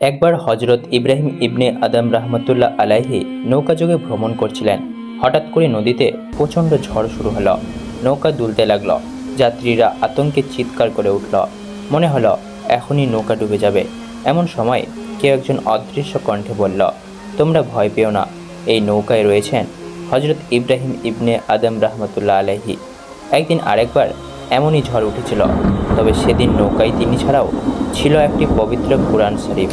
একবার হজরত ইব্রাহিম ইবনে আদম রহমতুল্লাহ আলাইহি নৌকাযোগে ভ্রমণ করছিলেন। হঠাৎ করে নদীতে প্রচণ্ড ঝড় শুরু হলো। নৌকা দুলতে লাগল। যাত্রীরা আতঙ্কে চিৎকার করে উঠল। মনে হলো, এখনই নৌকা ডুবে যাবে। এমন সময় কেউ একজন অদৃশ্য কণ্ঠে বলল, তোমরা ভয় পেও না, এই নৌকায় রয়েছেন হজরত ইব্রাহিম ইবনে আদম রহমতুল্লাহ আলাইহি। একদিন আরেকবার এমনই ঝড় উঠেছিল। তবে সেদিন নৌকায় তিনি ছাড়াও ছিল একটি পবিত্র কোরআন শরীফ।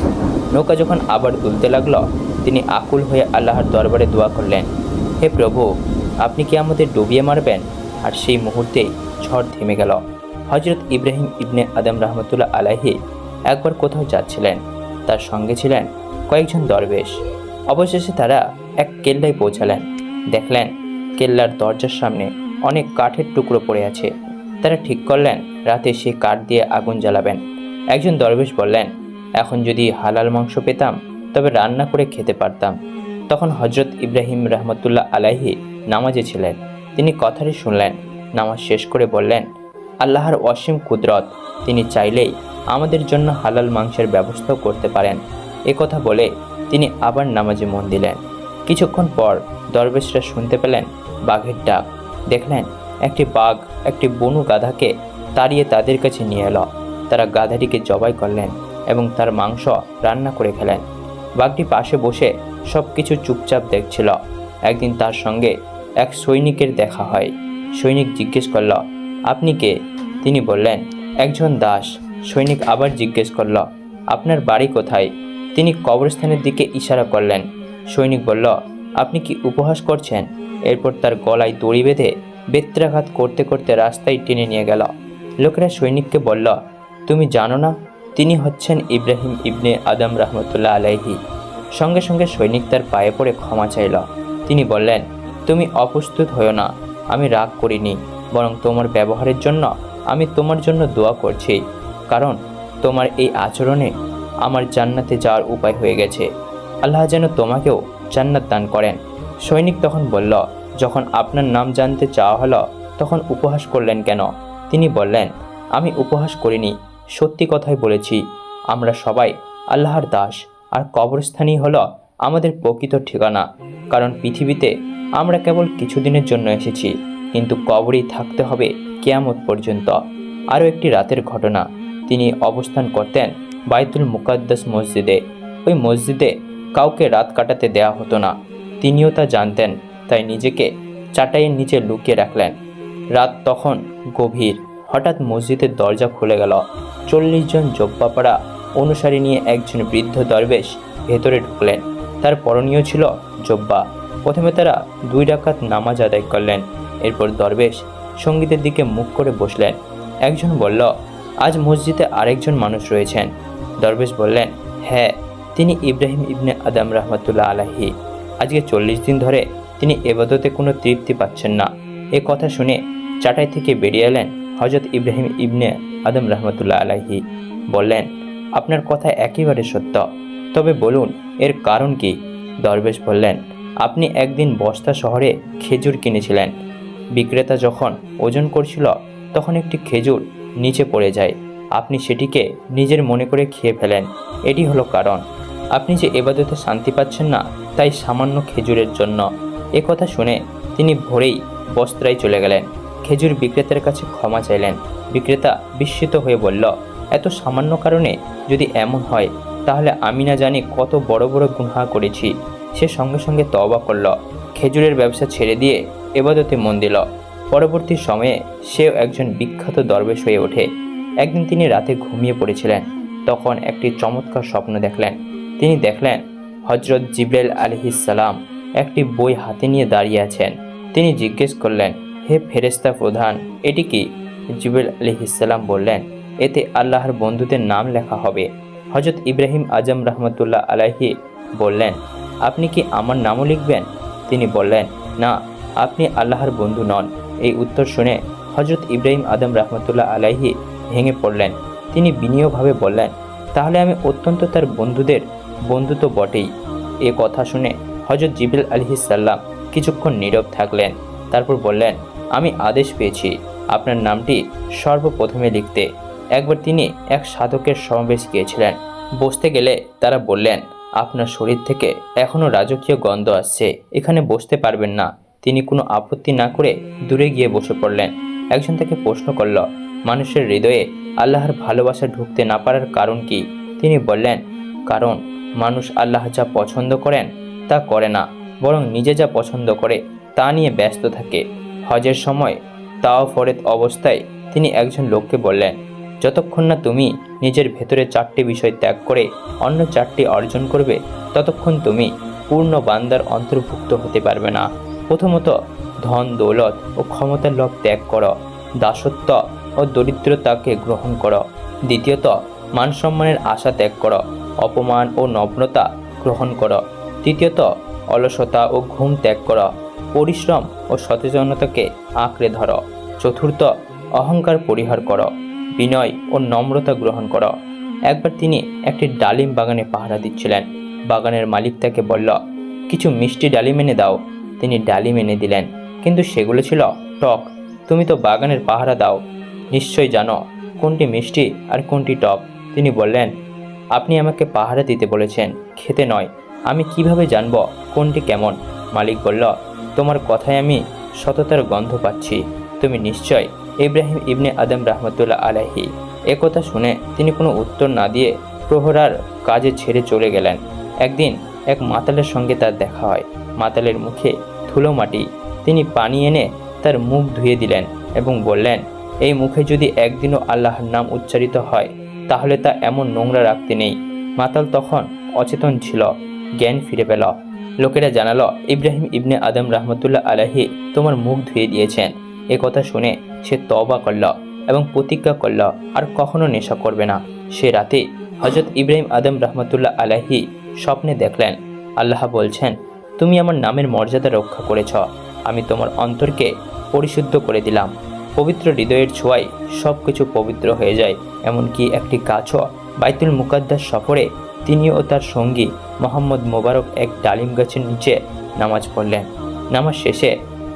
নৌকা যখন আবার দুলতে লাগল, তিনি আকুল হয়ে আল্লাহর দরবারে দোয়া করলেন, হে প্রভু, আপনি কি আমাদের ডুবিয়ে মারবেন? আর সেই মুহূর্তেই ঝড় থেমে গেল। হজরত ইব্রাহিম ইবনে আদম রহমতুল্লাহ আলাহি একবার কোথাও যাচ্ছিলেন। তার সঙ্গে ছিলেন কয়েকজন দরবেশ। অবশেষে তারা এক কেল্লায় পৌঁছালেন। দেখলেন কেল্লার দরজার সামনে অনেক কাঠের টুকরো পড়ে আছে। তারা ঠিক করলেন, রাতে সে কাঠ দিয়ে আগুন জ্বালাবেন। একজন দরবেশ বললেন, এখন যদি হালাল মাংস পেতাম, তবে রান্না করে খেতে পারতাম। তখন হজরত ইব্রাহিম রহমতুল্লাহ আলাহি নামাজে ছিলেন। তিনি কথাটি শুনলেন, নামাজ শেষ করে বললেন, আল্লাহর অসীম কুদরত, তিনি চাইলেই আমাদের জন্য হালাল মাংসের ব্যবস্থাও করতে পারেন। এ কথা বলে তিনি আবার নামাজে মন দিলেন। কিছুক্ষণ পর দরবেশরা শুনতে পেলেন, বাঘের ডাক, দেখলেন একটি বাঘ, একটি বনু গাধাকে তাড়িয়ে তাদের কাছে নিয়ে এলো। তারা গাধাটিকে জবাই করলেন এবং তার মাংস রান্না করে খেলেন। বাঘটি পাশে বসে সব কিছু চুপচাপ দেখছিল। একদিন তার সঙ্গে এক সৈনিকের দেখা হয়। সৈনিক জিজ্ঞেস করল, আপনি কে? তিনি বললেন, একজন দাস। সৈনিক আবার জিজ্ঞেস করল, আপনার বাড়ি কোথায়? তিনি কবরস্থানের দিকে ইশারা করলেন। সৈনিক বলল, আপনি কি উপহাস করছেন? এরপর তার গলায় দড়ি বেঁধে বেত্রাঘাত করতে করতে রাস্তায় টেনে নিয়ে গেল। লোকেরা সৈনিককে বলল, তুমি জানো না, তিনি হচ্ছেন ইব্রাহিম ইবনে আদম রহমতুল্লাহ আলাইহি। সঙ্গে সঙ্গে সৈনিক তার পায়ে পড়ে ক্ষমা চাইল। তিনি বললেন, তুমি অপ্রস্তুত হও না, আমি রাগ করিনি, বরং তোমার ব্যবহারের জন্য আমি তোমার জন্য দোয়া করছি, কারণ তোমার এই আচরণে আমার জান্নাতে যাওয়ার উপায় হয়ে গেছে। আল্লাহ যেন তোমাকেও জান্নাত দান করেন। সৈনিক তখন বলল যখন আপনার নাম জানতে চাওয়া হলো, তখন উপহাস করলেন কেন? তিনি বললেন, আমি উপহাস করিনি, সত্যি কথাই বলেছি। আমরা সবাই আল্লাহর দাস, আর কবরস্থানই হলো আমাদের প্রকৃত ঠিকানা। কারণ পৃথিবীতে আমরা কেবল কিছুদিনের জন্য এসেছি, কিন্তু কবরেই থাকতে হবে কেয়ামত পর্যন্ত। আরও একটি রাতের ঘটনা। তিনি অবস্থান করতেন বাইতুল মুকাদ্দাস মসজিদে। ওই মসজিদে কাউকে রাত কাটাতে দেয়া হতো না। তিনিও তা জানতেন। তাই নিজেকে চাটাইয়ের নিচে লুকিয়ে রাখলেন। রাত তখন গভীর। হঠাৎ মসজিদের দরজা খুলে গেল। চল্লিশ জন জব্বাপাড়া অনুসারী নিয়ে একজন বৃদ্ধ দরবেশ ভেতরে ঢুকলেন। তার পরনীয় ছিল জব্বা। প্রথমে তারা দুই ডাকাত নামাজ আদায় করলেন। এরপর দরবেশ সঙ্গীতের দিকে মুখ করে বসলেন। একজন বলল, আজ মসজিদে আরেকজন মানুষ রয়েছেন। দরবেশ বললেন হ্যাঁ তিনি ইব্রাহিম ইবনে আদম রহমতুল্লাহ আলাহি আজকে চল্লিশ দিন ধরে তিনি এবাদতে কোনো তৃপ্তি পাচ্ছেন না। এ কথা শুনে চাটাই থেকে বেরিয়ে এলেন হজরত ইব্রাহিম ইবনে আদম রহমতুল্লাহ আলাহি বললেন, আপনার কথা একেবারে সত্য। তবে বলুন, এর কারণ কি? দরবেশ বললেন, আপনি একদিন বস্তা শহরে খেজুর কিনেছিলেন। বিক্রেতা যখন ওজন করছিল, তখন একটি খেজুর নিচে পড়ে যায়। আপনি সেটিকে নিজের মনে করে খেয়ে ফেলেন। এটি হলো কারণ। আপনি যে এবাদতে শান্তি পাচ্ছেন না, তাই সামান্য খেজুরের জন্য। এ কথা শুনে তিনি ভোরেই বস্ত্রায় চলে গেলেন। খেজুর বিক্রেতার কাছে ক্ষমা চাইলেন। বিক্রেতা বিস্মিত হয়ে বলল, এত সামান্য কারণে যদি এমন হয়, তাহলে আমি না জানি কত বড় বড় গুনহা করেছি। সে সঙ্গে সঙ্গে তওবা করল। খেজুরের ব্যবসা ছেড়ে দিয়ে এবাদতে মন দিল। পরবর্তী সময়ে সেও একজন বিখ্যাত দরবেশ হয়ে ওঠে। একদিন তিনি রাতে ঘুমিয়ে পড়েছিলেন। তখন একটি চমৎকার স্বপ্ন দেখলেন। তিনি দেখলেন হজরত জিব্রাইল আলহিসাল্লাম একটি বই হাতে নিয়ে দাঁড়িয়ে আছেন। তিনি জিজ্ঞেস করলেন, হে ফেরেস্তা প্রধান, এটি কি? জিব্রাইল আলহিসাল্লাম বললেন, এতে আল্লাহর বন্ধুদের নাম লেখা হবে। হজরত ইব্রাহিম আজম রহমতুল্লাহ আলাহি বললেন, আপনি কি আমার নামও লিখবেন? তিনি বললেন, না, আপনি আল্লাহর বন্ধু নন। এই উত্তর শুনে হজরত ইব্রাহিম আদম রহমতুল্লাহ আলাহি ভেঙে পড়লেন। তিনি বিনীয়ভাবে বললেন, তাহলে আমি অত্যন্ত তার বন্ধুদের, বন্ধু তো বটেই। এ কথা শুনে হজরত জিবরিল আলহিসাল্লাম কিছুক্ষণ নীরব থাকলেন। তারপর বললেন, আমি আদেশ পেয়েছি আপনার নামটি সর্বপ্রথমে লিখতে। একবার তিনি এক সাধকের সমাবেশ গিয়েছিলেন। বসতে গেলে তারা বললেন, আপনার শরীর থেকে এখনও রাজকীয় গন্ধ আসছে। এখানে বসতে পারবেন না। তিনি কোনো আপত্তি না করে দূরে গিয়ে বসে পড়লেন। একজন তাকে প্রশ্ন করল, মানুষের হৃদয়ে আল্লাহর ভালোবাসা ঢুকতে না পারার কারণ কি? তিনি বললেন, কারণ মানুষ আল্লাহ যা পছন্দ করেন তা করে না, বরং নিজে যা পছন্দ করে তা নিয়ে ব্যস্ত থাকে। হজের সময় তাও ফরেদ অবস্থায় তিনি একজন লোককে বললেন, যতক্ষণ না তুমি নিজের ভেতরে চারটি বিষয় ত্যাগ করে অন্য চারটি অর্জন করবে, ততক্ষণ তুমি পূর্ণ বান্দার অন্তর্ভুক্ত হতে পারবে না। প্রথমত ধন, দৌলত ও ক্ষমতার লোভ ত্যাগ করো, দাসত্ব ও দরিদ্রতাকে গ্রহণ করো। দ্বিতীয়ত মান সম্মানের আশা ত্যাগ করো, অপমান ও নগ্নতা গ্রহণ করো। তৃতীয়ত, অলসতা ও ঘুম ত্যাগ করো, পরিশ্রম ও সচেতনতাকে আঁকড়ে ধরো। চতুর্থ, অহংকার পরিহার করো, বিনয় ও নম্রতা গ্রহণ করো। একবার তিনি একটি ডালিম বাগানে পাহারা দিচ্ছিলেন। বাগানের মালিক তাকে বলল, কিছু মিষ্টি ডালিম এনে দাও। তিনি ডালিম এনে দিলেন। কিন্তু সেগুলো ছিল টক। তুমি তো বাগানের পাহারা দাও। নিশ্চয় জানো কোনটি মিষ্টি আর কোনটি টক। তিনি বললেন, আপনি আমাকে পাহারা দিতে বলেছেন, খেতে নয়। আমি কীভাবে জানব কোনটি কেমন? মালিক বলল, তোমার কথায় আমি সততার গন্ধ পাচ্ছি। তুমি নিশ্চয় ইব্রাহিম ইবনে আদম রহমতুল্লাহ আলাহি একথা শুনে তিনি কোনো উত্তর না দিয়ে প্রহরার কাজে ছেড়ে চলে গেলেন। একদিন এক মাতালের সঙ্গে তার দেখা হয়। মাতালের মুখে ধুলো মাটি। তিনি পানি এনে তার মুখ ধুয়ে দিলেন এবং বললেন, এই মুখে যদি একদিনও আল্লাহর নাম উচ্চারিত হয়, তাহলে তা এমন নোংরা রাখতে নেই। মাতাল তখন অচেতন ছিল। জ্ঞান ফিরে পেল। লোকেরা জানালো, ইব্রাহিম ইবনে আদম রহমতুল্লাহ আলাহি তোমার মুখ ধুয়ে দিয়েছেন। এ কথা শুনে সে তবা করল এবং প্রতিজ্ঞা করল, আর কখনো নেশা করবে না। সে রাতে হজরত ইব্রাহিম আদম রহমতুল্লাহ আলাহি স্বপ্নে দেখলেন। আল্লাহ বলছেন, তুমি আমার নামের মর্যাদা রক্ষা করেছ। আমি তোমার অন্তরকে পরিশুদ্ধ করে দিলাম। পবিত্র হৃদয়ের ছোঁয়ায় সব কিছু পবিত্র হয়ে যায়। এমনকি একটি গাছও বাইতুল মুকাদ্দাস সফরে তিনি ও তার সঙ্গী মোহাম্মদ মোবারক এক ডালিম গাছের নিচে নামাজ পড়লেন। নামাজ শেষে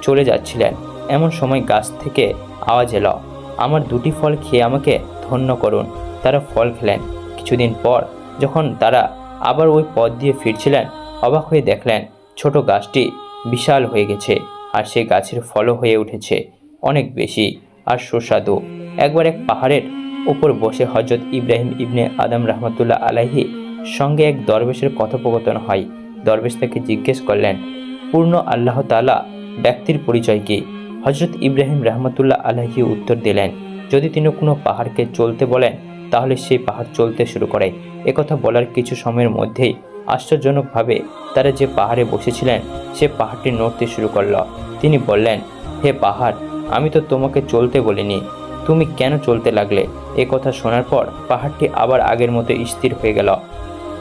চলে যাচ্ছিলেন। এমন সময় গাছ থেকে আওয়াজ এলো, আমার দুটি ফল খেয়ে আমাকে ধন্য করুন। তারা ফল খেলেন। কিছুদিন পর যখন তারা আবার ওই পথ দিয়ে ফিরছিলেন, অবাক হয়ে দেখলেন ছোট গাছটি বিশাল হয়ে গেছে আর সেই গাছের ফলও হয়ে উঠেছে, অনেক বেশি আর সুস্বাদু। একবার এক পাহাড়ের উপর বসে হজরত ইব্রাহিম ইবনে আদম রহমতুল্লাহ আলাহি সঙ্গে এক দরবেশের কথোপকথন হয়। দরবেশ তাকে জিজ্ঞেস করলেন, পূর্ণ আল্লাহ তালা ব্যক্তির পরিচয় কি? হজরত ইব্রাহিম রহমতুল্লাহ আলাহি উত্তর দিলেন, যদি তিনি কোনো পাহাড়কে চলতে বলেন, তাহলে সেই পাহাড় চলতে শুরু করে। একথা বলার কিছু সময়ের মধ্যেই আশ্চর্যজনকভাবে তারা যে পাহাড়ে বসেছিলেন, সে পাহাড়টি নড়তে শুরু করল। তিনি বললেন, হে পাহাড়, আমি তো তোমাকে চলতে বলিনি। তুমি কেন চলতে লাগলে? এ কথা শোনার পর পাহাড়টি আবার আগের মতো স্থির হয়ে গেল।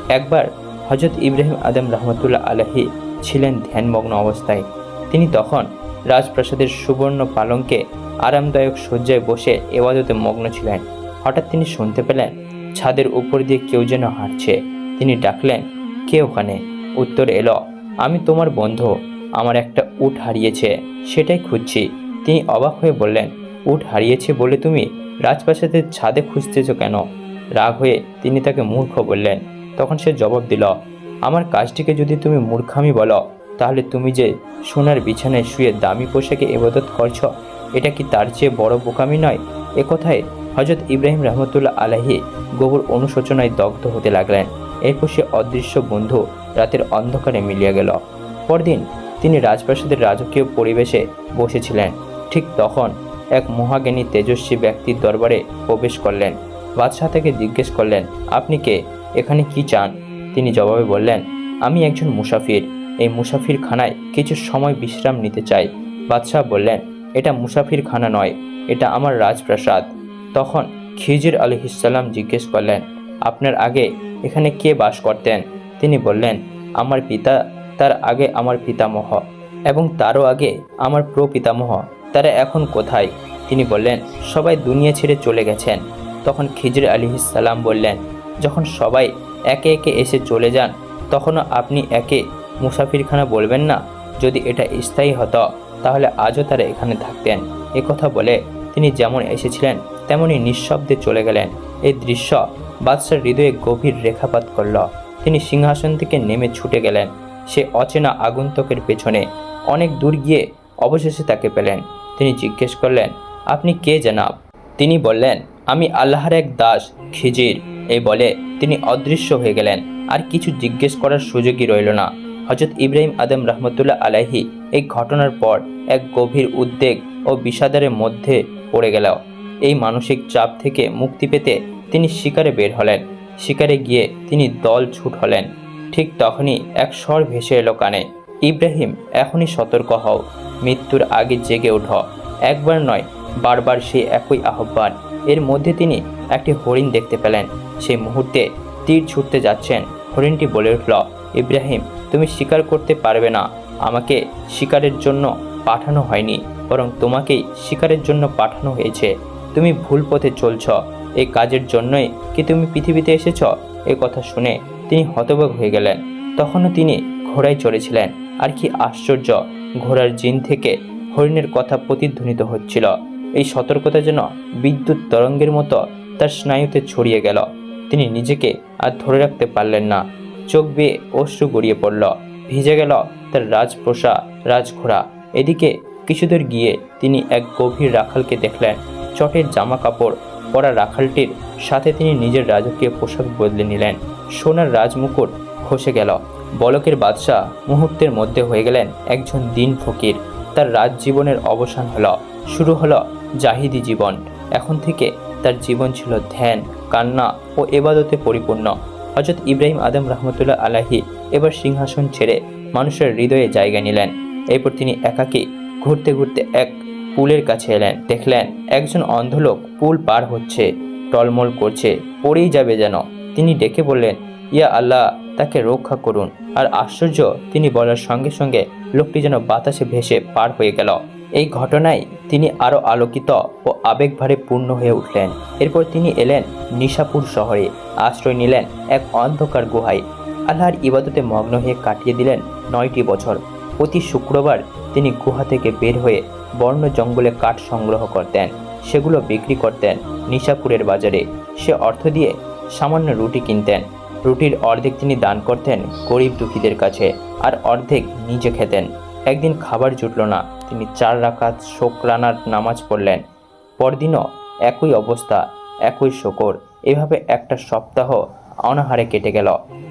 একবার হজরত ইব্রাহিম আদম রহমতুল্লাহ আলহি ছিলেন ধ্যানমগ্ন অবস্থায়। তিনি তখন রাজপ্রাসাদের সুবর্ণ পালঙ্কে আরামদায়ক শয্যায় বসে এবাদতে মগ্ন ছিলেন। হঠাৎ তিনি শুনতে পেলেন, ছাদের উপর দিয়ে কেউ যেন হাঁটছে। তিনি ডাকলেন, কে ওখানে? উত্তর এলো, আমি তোমার বন্ধু। আমার একটা উট হারিয়েছে, সেটাই খুঁজছি। তিনি অবাক হয়ে বললেন উট হারিয়েছে বলে তুমি রাজপ্রাসাদের ছাদে খুঁজতেছ কেন? রাগ হয়ে তিনি তাকে মূর্খ বললেন। তখন সে জবাব দিল, আমার কাজটিকে যদি তুমি মূর্খামি বলো, তাহলে তুমি যে সোনার বিছানায় শুয়ে দামি পোশাকে এবাদত করছ, এটা কি তার চেয়ে বড় বোকামি নয়? এ কথায় হজরত ইব্রাহিম রহমতুল্লাহ আলাহি গোবর অনুশোচনায় দগ্ধ হতে লাগলেন। এরপর সে অদৃশ্য বন্ধু রাতের অন্ধকারে মিলিয়ে গেল। পরদিন তিনি রাজপ্রাসাদের রাজকীয় পরিবেশে বসেছিলেন। ঠিক তখন এক মহাজ্ঞানী তেজস্বী ব্যক্তির দরবারে প্রবেশ করলেন। বাদশাহ তাকে জিজ্ঞেস করলেন, আপনি কে? এখানে কি চান? তিনি জবাবে বললেন, আমি একজন মুসাফির। এই মুসাফির খানায় কিছু সময় বিশ্রাম নিতে চাই। বাদশাহ বললেন, এটা মুসাফির খানা নয়, এটা আমার রাজপ্রাসাদ। তখন খিজির আলহিসাল্লাম জিজ্ঞেস করলেন, আপনার আগে এখানে কে বাস করতেন? তিনি বললেন, আমার পিতা, তার আগে আমার পিতামহ এবং তারও আগে আমার প্রপিতামহ। তারা এখন কোথায়? তিনি বললেন, সবাই দুনিয়া ছেড়ে চলে গেছেন। তখন খিজির আলিহিসাল্লাম বললেন, যখন সবাই একে একে এসে চলে যান, তখনও আপনি একে মুসাফিরখানা বলবেন না? যদি এটা স্থায়ী হতো, তাহলে আজও তারা এখানে থাকতেন। কথা বলে তিনি যেমন এসেছিলেন তেমনই নিঃশব্দে চলে গেলেন। এই দৃশ্য বাদশার হৃদয়ে গভীর রেখাপাত করল। তিনি সিংহাসন থেকে নেমে ছুটে গেলেন। সে অচেনা আগন্তুকের পেছনে অনেক দূর গিয়ে অবশেষে তাকে পেলেন। তিনি জিজ্ঞেস করলেন, আপনি কে, জানাব? তিনি বললেন, আমি আল্লাহর এক দাস, খিজির। এই বলে তিনি অদৃশ্য হয়ে গেলেন। আর কিছু জিজ্ঞেস করার সুযোগই রইল না। হজরত ইব্রাহিম আদম রহমতুল্লাহ আলাহি এই ঘটনার পর এক গভীর উদ্বেগ ও বিষাদারের মধ্যে পড়ে গেল। এই মানসিক চাপ থেকে মুক্তি পেতে তিনি শিকারে বের হলেন। শিকারে গিয়ে তিনি দল ছুট হলেন। ঠিক তখনই এক স্বর ভেসে এলো কানে, ইব্রাহিম, এখনই সতর্ক হও। মৃত্যুর আগে জেগে ওঠো। একবার নয়, বারবার সেই একই আহ্বান। এর মধ্যে তিনি একটি হরিণ দেখতে পেলেন। সেই মুহূর্তে তীর ছুটতে যাচ্ছেন। হরিণটি বলে উঠল, ইব্রাহিম, তুমি শিকার করতে পারবে না। আমাকে শিকারের জন্য পাঠানো হয়নি, বরং তোমাকেই শিকারের জন্য পাঠানো হয়েছে। তুমি ভুল পথে চলছ। এই কাজের জন্যই কি তুমি পৃথিবীতে এসেছ? এই কথা শুনে তিনি হতবাক হয়ে গেলেন। তখনও তিনি ঘোড়ায় চড়েছিলেন। আর কি আশ্চর্য ঘোড়ার জিন থেকে হরিণের কথা প্রতিধ্বনিত হচ্ছিল। এই সতর্কতা যেন বিদ্যুৎ তরঙ্গের মতো তার স্নায়ুতে ছড়িয়ে গেল। তিনি নিজেকে আর ধরে রাখতে পারলেন না। চোখ বেয়ে অশ্রু গড়িয়ে পড়ল। ভিজে গেল তার রাজপ্রসা, রাজঘোড়া। এদিকে কিছুদূর গিয়ে তিনি এক গভীর রাখালকে দেখলেন। চটের জামা কাপড় পরা রাখালটির সাথে তিনি নিজের রাজকীয় পোশাক বদলে নিলেন। সোনার রাজমুকুট খসে গেল। বলকের বাদশাহ মুহূর্তের মধ্যে হয়ে গেলেন একজন দিন ফকির। তার রাজ জীবনের অবসান হলো, শুরু হলো জাহিদি জীবন। এখন থেকে তার জীবন ছিল ধ্যান, কান্না ও এবাদতে পরিপূর্ণ। হজরত ইব্রাহিম আদম রহমতুল্লাহ আলাহি এবার সিংহাসন ছেড়ে মানুষের হৃদয়ে জায়গা নিলেন। এরপর তিনি একাকী ঘুরতে ঘুরতে এক পুলের কাছে এলেন। দেখলেন একজন অন্ধলোক পুল পার হচ্ছে, টলমল করছে, পড়েই যাবে যেন। তিনি ডেকে বললেন, ইয়া আল্লাহ তাকে রক্ষা করুন। আর আশ্চর্য, তিনি বলার সঙ্গে সঙ্গে লোকটি যেন বাতাসে ভেসে পার হয়ে গেল। এই ঘটনায় তিনি আরও আলোকিত ও আবেগভারে পূর্ণ হয়ে উঠলেন। এরপর তিনি এলেন নিশাপুর শহরে, আশ্রয় নিলেন এক অন্ধকার গুহায়। আল্লাহর ইবাদতে মগ্ন হয়ে কাটিয়ে দিলেন নয়টি বছর। প্রতি শুক্রবার তিনি গুহা থেকে বের হয়ে বর্ণ জঙ্গলে কাঠ সংগ্রহ করতেন। সেগুলো বিক্রি করতেন নিশাপুরের বাজারে। সে অর্থ দিয়ে সামান্য রুটি কিনতেন। রুটির অর্ধেক তিনি দান করতেন গরিব দুঃখীদের কাছে আর অর্ধেক নিজে খেতেন। একদিন খাবার জুটল না, তিনি চার রাকাত শোকরানার নামাজ পড়লেন। পরদিনও একই অবস্থা, একই শকর, এভাবে একটা সপ্তাহ অনাহারে কেটে গেল।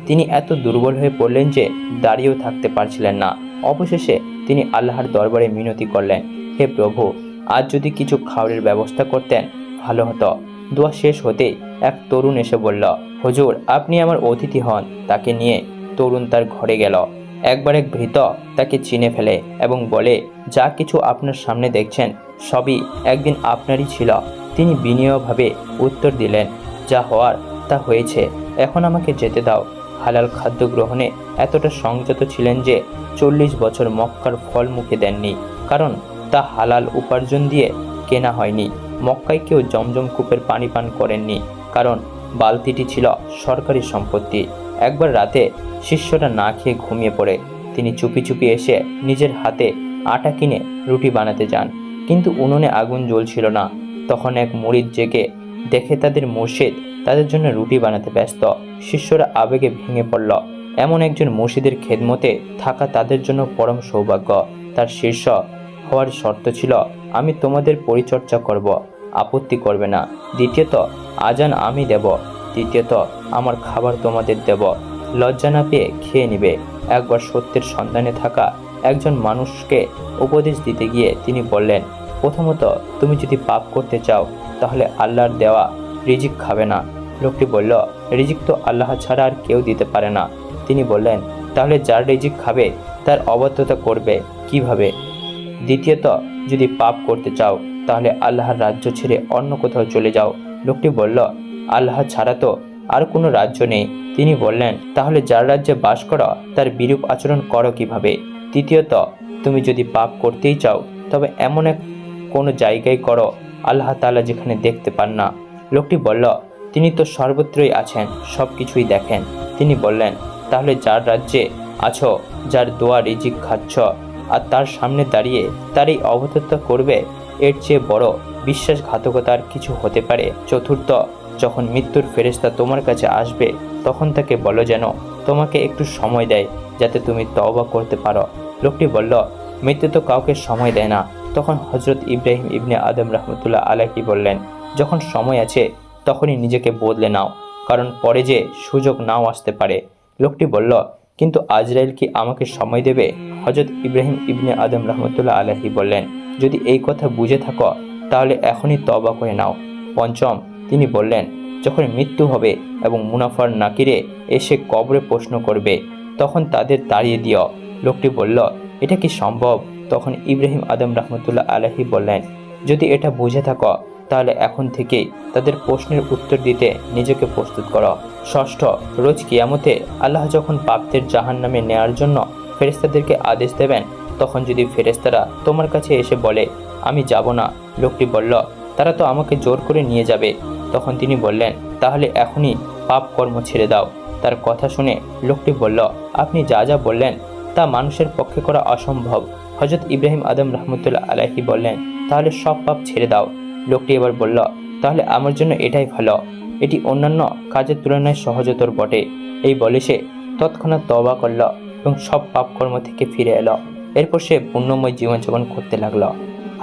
তিনি এত দুর্বল হয়ে পড়লেন যে দাঁড়িয়েও থাকতে পারছিলেন না। অবশেষে তিনি আল্লাহর দরবারে মিনতি করলেন, হে প্রভু, আজ যদি কিছু খাবারের ব্যবস্থা করতেন, ভালো হতো। দোয়া শেষ হতেই এক তরুণ এসে বলল হুজুর, আপনি আমার অতিথি হন। তাকে নিয়ে তরুণ তার ঘরে গেল। একবার এক ভৃত তাকে চিনে ফেলে এবং বলে, যা কিছু আপনার সামনে দেখছেন, সবই একদিন আপনারই ছিল। তিনি বিনীয়ভাবে উত্তর দিলেন, যা হওয়ার তা হয়েছে। এখন আমাকে যেতে দাও। হালাল খাদ্য গ্রহণে এতটা সংযত ছিলেন যে চল্লিশ বছর মক্কার ফল মুখে দেননি। কারণ তা হালাল উপার্জন দিয়ে কেনা হয়নি। মক্কায় কেউ জমজম কূপের পানি পান করেননি। কারণ বালতিটি ছিল সরকারি সম্পত্তি। একবার রাতে শিষ্যরা না খেয়ে ঘুমিয়ে পড়ে। তিনি চুপি চুপি এসে নিজের হাতে আটা কিনে রুটি বানাতে যান। কিন্তু উনুনে আগুন জ্বলছিল না। তখন এক মুড়িদ জেগে দেখে তাদের মুর্শিদ তাদের জন্য রুটি বানাতে ব্যস্ত। শিষ্যরা আবেগে ভেঙে পড়ল। এমন একজন মুর্শিদের খেদমতে থাকা তাদের জন্য পরম সৌভাগ্য। তার শীর্ষ হওয়ার শর্ত ছিল, আমি তোমাদের পরিচর্যা করব। আপত্তি করবে না। দ্বিতীয়ত, আজান আমি দেব। তৃতীয়ত, আমার খাবার তোমাদের দেব। লজ্জা না পেয়ে খেয়ে নিবে। একবার সত্যের সন্ধানে থাকা একজন মানুষকে উপদেশ দিতে গিয়ে তিনি বললেন, প্রথমত, তুমি যদি পাপ করতে চাও, তাহলে আল্লাহর দেওয়া রিজিক খাবে না। লোকটি বলল, রিজিক তো আল্লাহ ছাড়া আর কেউ দিতে পারে না। তিনি বললেন, তাহলে যার রিজিক খাবে, তার অবাধ্যতা করবে কীভাবে? দ্বিতীয়ত, যদি পাপ করতে চাও তাহলে আল্লাহর রাজ্য ছেড়ে অন্য কোথাও চলে যাও। লোকটি বলল, আল্লাহ ছাড়া তো আর কোনো রাজ্য নেই। তিনি বললেন, তাহলে যার রাজ্যে বাস করো, তার বিরূপ আচরণ করো কীভাবে? তৃতীয়ত, তুমি যদি পাপ করতেই চাও, তবে এমন এক কোনো জায়গায় করো, আল্লাহ তাআলা যেখানে দেখতে পান না। লোকটি বলল, তিনি তো সর্বত্রই আছেন সব কিছুই দেখেন। তিনি বললেন, তাহলে যার রাজ্যে আছো, যার দোয়া রিজিক খাচ্ছ আর তার সামনে দাঁড়িয়ে তার এই অবতত্তা করবে, এর চেয়ে বড় বিশ্বাসঘাতকতার কিছু হতে পারে। চতুর্থ, যখন মৃত্যুর ফেরেশতা তোমার কাছে আসবে, তখন তাকে বলো যেন তোমাকে একটু সময় দেয়, যাতে তুমি তওবা করতে পারো। লোকটি বলল, মৃত্যু তো কাউকে সময় দেয় না। তখন হজরত ইব্রাহিম ইবনে আদম রহমতুল্লাহ আলাহি বললেন, যখন সময় আছে, তখনই নিজেকে বদলে নাও, কারণ পরে যে সুযোগ নাও আসতে পারে। লোকটি বলল কিন্তু আজরাইল কি আমাকে সময় দেবে? হজরত ইব্রাহিম ইবনে আদম রহমতুল্লাহ আলাহি বললেন, যদি এই কথা বুঝে থাকো, তাহলে এখনই তবা করে নাও। পঞ্চম, তিনি বললেন, যখন মৃত্যু হবে এবং মুনাফার নাকিরে এসে কবরে প্রশ্ন করবে, তখন তাদের তাড়িয়ে দিও। লোকটি বলল, এটা কি সম্ভব? তখন ইব্রাহিম আদম রহমতুল্লাহ আলাহি বললেন, যদি এটা বুঝে থাকো তাহলে এখন থেকেই তাদের প্রশ্নের উত্তর দিতে নিজেকে প্রস্তুত করো। ষষ্ঠ, রোজ কিয়ামতে আল্লাহ যখন পাপদের জাহান নামে নেয়ার জন্য ফেরেস্তাদেরকে আদেশ দেবেন, তখন যদি ফেরেস্তারা তোমার কাছে এসে বলে, আমি যাব না লোকটি বলল, তারা তো আমাকে জোর করে নিয়ে যাবে তখন তিনি বললেন, তাহলে এখনই পাপ কর্ম ছেড়ে দাও তার কথা শুনে লোকটি বলল, আপনি যা যা বললেন তা মানুষের পক্ষে করা অসম্ভব হজরত ইব্রাহিম আদম রহমতুল্লাহ আলাহি বললেন, তাহলে সব পাপ ছেড়ে দাও লোকটি এবার বলল, তাহলে আমার জন্য এটাই ভালো। এটি অন্যান্য কাজের তুলনায় সহজতর বটে। এই বলে সে তৎক্ষণাৎ তবা করল এবং সব পাপকর্ম থেকে ফিরে এলো। এরপর সে পুণ্যময় জীবনযাপন করতে লাগল।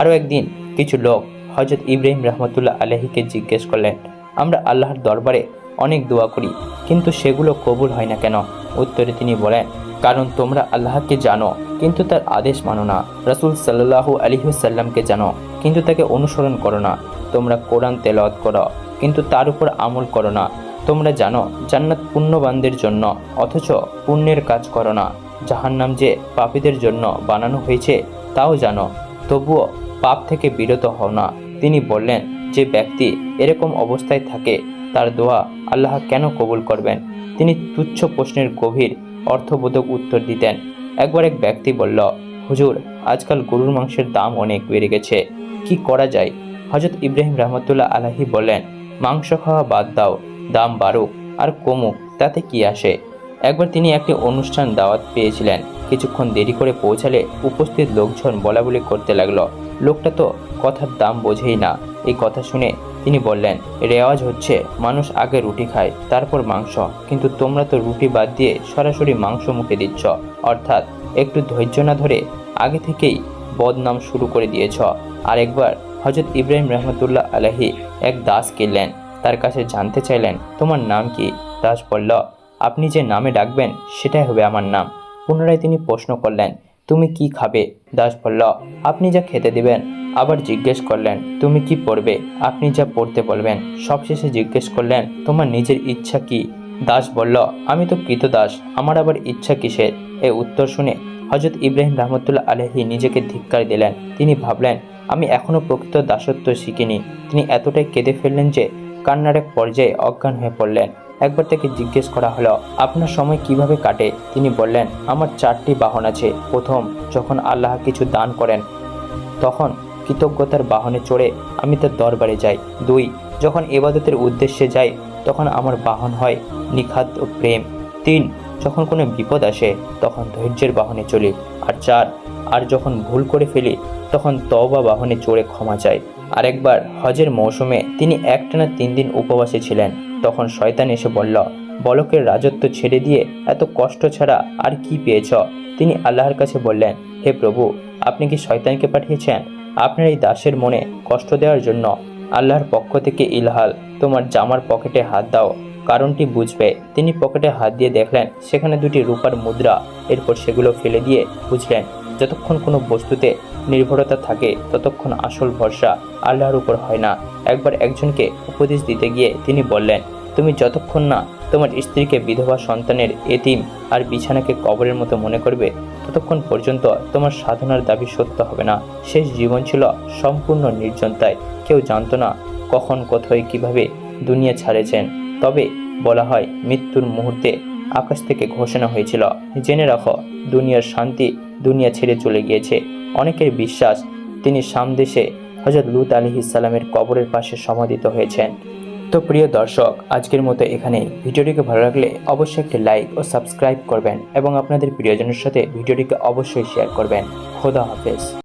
আরও একদিন কিছু লোক হজরত ইব্রাহিম রহমতুল্লাহ আলহিকে জিজ্ঞেস করলেন, আমরা আল্লাহর দরবারে অনেক দোয়া করি, কিন্তু সেগুলো কবুল হয় না কেন? উত্তরে তিনি বলেন, কারণ তোমরা আল্লাহকে জানো, কিন্তু তার আদেশ মানো না। রাসুল সাল্লাহু আলিহাসাল্লামকে জানো। কিন্তু তাকে অনুসরণ করো না। তোমরা কোরআন তেলাওয়াত করো, কিন্তু তার উপর আমল করো না। তোমরা জানো, জান্নাত পুণ্যবানদের জন্য, অথচ পুণ্যের কাজ করো না। জাহান্নাম যে পাপীদের জন্য বানানো হয়েছে, তাও জানো, তবুও পাপ থেকে বিরত হও না। তিনি বললেন, যে ব্যক্তি এরকম অবস্থায় থাকে, তার দোয়া আল্লাহ কেন কবুল করবেন? তিনি তুচ্ছ প্রশ্নের গভীর অর্থবোধক উত্তর দিতেন। একবার এক ব্যক্তি বলল, হুজুর, আজকাল গরুর মাংসের দাম অনেক বেড়ে গেছে। কি করা যায়? হজরত ইব্রাহিম রহমতুল্লাহ আলাহি বললেন, মাংস খাওয়া বাদ দাও, দাম বাড়ুক আর কমুক, তাতে কি আসে? একবার তিনি একটি অনুষ্ঠান দাওয়াত পেয়েছিলেন। কিছুক্ষণ দেরি করে পৌঁছালে উপস্থিত লোকজন বলা বলি করতে লাগল। লোকটা তো কথার দাম বোঝেই না। এই কথা শুনে তিনি বললেন, রেওয়াজ হচ্ছে, মানুষ আগে রুটি খায়, তারপর মাংস। কিন্তু তোমরা তো রুটি বাদ দিয়ে সরাসরি মাংস মুখে দিচ্ছ। অর্থাৎ একটু ধৈর্য না ধরে আগে থেকেই বদনাম শুরু করে দিয়েছ। আর একবার হজরত ইব্রাহিম রহমতুল্লাহ আলাহি এক দাস কিনলেন। তার কাছে জানতে চাইলেন, তোমার নাম কি? দাস বলল, আপনি যে নামে ডাকবেন, সেটাই হবে আমার নাম। পুনরায় তিনি প্রশ্ন করলেন, তুমি কি খাবে? দাস বলল, আপনি যা খেতে দিবেন। আবার জিজ্ঞেস করলেন, তুমি কি পড়বে? আপনি যা পড়তে বলবেন। সবশেষে জিজ্ঞেস করলেন, তোমার নিজের ইচ্ছা কি? দাস বলল, আমি তো কৃত দাস, আমার আবার ইচ্ছা কিসের? এ উত্তর শুনে হজরত ইব্রাহিম রহমতুল্লাহ আলহি নিজেকে ধিক্কার দিলেন। তিনি ভাবলেন আমি এখনও প্রকৃত দাসত্ব শিখিনি। তিনি এতটাই কেঁদে ফেললেন যে কান্নার এক পর্যায়ে অজ্ঞান হয়ে পড়লেন। একবার তাকে জিজ্ঞেস করা হলো, আপনার সময় কীভাবে কাটে? তিনি বললেন, আমার চারটি বাহন আছে। প্রথম, যখন আল্লাহ কিছু দান করেন, তখন কৃতজ্ঞতার বাহনে চড়ে আমি তার দরবারে যাই। দুই, যখন এবাদতের উদ্দেশ্যে যাই, তখন আমার বাহন হয় নিখাত ও প্রেম। তিন যখন কোনো বিপদ আসে, তখন ধৈর্যের বাহনে চলি। আর চার, আর যখন ভুল করে ফেলি, তখন তওবা বাহনে চড়ে ক্ষমা চাই। আর একবার হজের মৌসুমে তিনি একটানা তিন দিন উপবাসে ছিলেন। তখন শয়তান এসে বলল, বলকের রাজত্ব ছেড়ে দিয়ে এত কষ্ট ছাড়া আর কি পেয়েছ? তিনি আল্লাহর কাছে বললেন, হে প্রভু, আপনি কি শয়তানকে পাঠিয়েছেন? আপনার এই দাসের মনে কষ্ট দেওয়ার জন্য আল্লাহর পক্ষ থেকে ইলহাল, তোমার জামার পকেটে হাত দাও। কারণটি বুঝবে। তিনি পকেটে হাত দিয়ে দেখলেন, সেখানে দুটি রূপার মুদ্রা। এরপর সেগুলো ফেলে দিয়ে বুঝলেন, যতক্ষণ কোনো বস্তুতে নির্ভরতা থাকে, ততক্ষণ আসল ভরসা আল্লাহর উপর হয় না। একবার একজনকে উপদেশ দিতে গিয়ে তিনি বললেন, তুমি যতক্ষণ না তোমার স্ত্রীকে বিধবা সন্তানের এতিম আর বিছানাকে কবরের মতো মনে করবে, ততক্ষণ পর্যন্ত তোমার সাধনার দাবি সত্য হবে না। শেষ জীবন ছিল সম্পূর্ণ নির্জনতায়। কেউ জানত না কখন, কোথায়, কীভাবে দুনিয়া ছাড়েছেন। তবে বলা হয়, মৃত্যুর মুহূর্তে আকাশ থেকে ঘোষণা হয়েছিল। জেনে রাখো, দুনিয়ার শান্তি দুনিয়া ছেড়ে চলে গিয়েছে। অনেকের বিশ্বাস, তিনি সামদেশে হজরত লুত আলী ইসালামের কবরের পাশে সমাধিত হয়েছেন। তো প্রিয় দর্শক, আজকের মতো এখানেই। ভিডিওটিকে ভালো লাগলে অবশ্যই একটি লাইক ও সাবস্ক্রাইব করবেন এবং আপনাদের প্রিয়জনের সাথে ভিডিওটিকে অবশ্যই শেয়ার করবেন। খোদা হাফেজ।